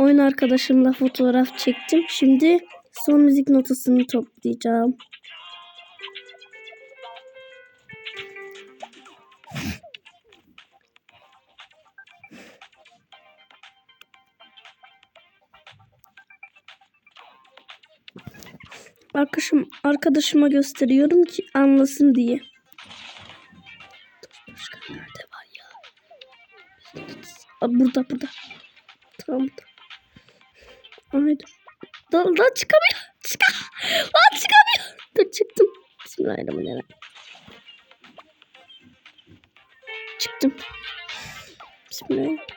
oyun arkadaşımla fotoğraf çektim. Şimdi son müzik notasını toplayacağım. Arkadaşım, arkadaşıma gösteriyorum ki anlasın diye. Başka nerede var ya? Burada burada. Tamam. Ay dur. Dur, dur çıkamıyor. Çıka. Lan çıkamıyor. Dur çıktım. Bismillahirrahmanirrahim. Çıktım. Bismillahirrahmanirrahim.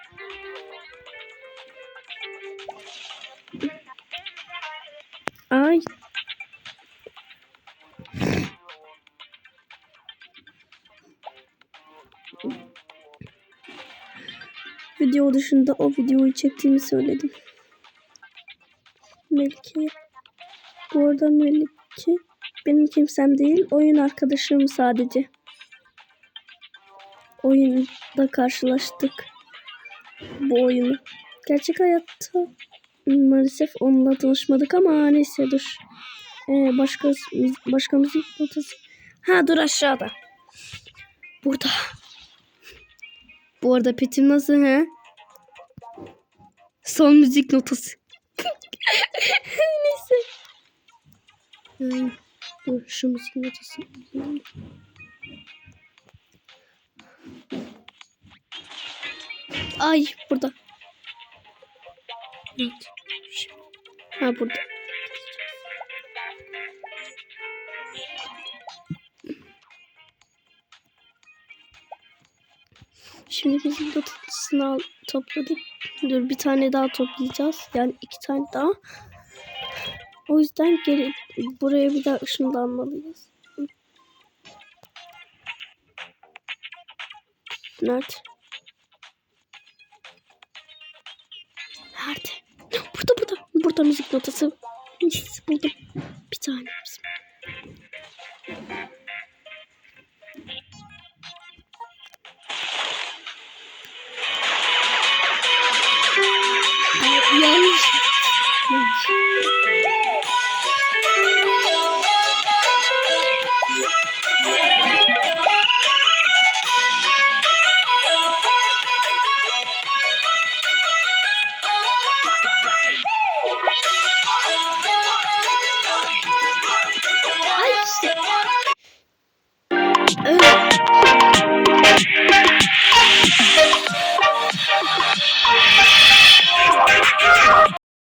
Video dışında o videoyu çektiğimi söyledim. Melike. Bu arada Melike benim kimsem değil. Oyun arkadaşım sadece. Oyunda karşılaştık. Bu oyunu. Gerçek hayatta maalesef onunla tanışmadık ama neyse dur. Ee, başka başka müzik notası. Ha dur aşağıda. Burada. Bu arada petim nasıl he? Son müzik notası. Neyse. Yani, dur şu müzik notası. Ay burada. Evet. Ha burada. Şimdi bizim notasını al, topladık. Dur bir tane daha toplayacağız. Yani iki tane daha. O yüzden geri buraya bir daha ışınlanmalıyız. Nerede? Nerede? Burada burada. Burada müzik notası. Yes, buldum. Bir tane. Yanlış.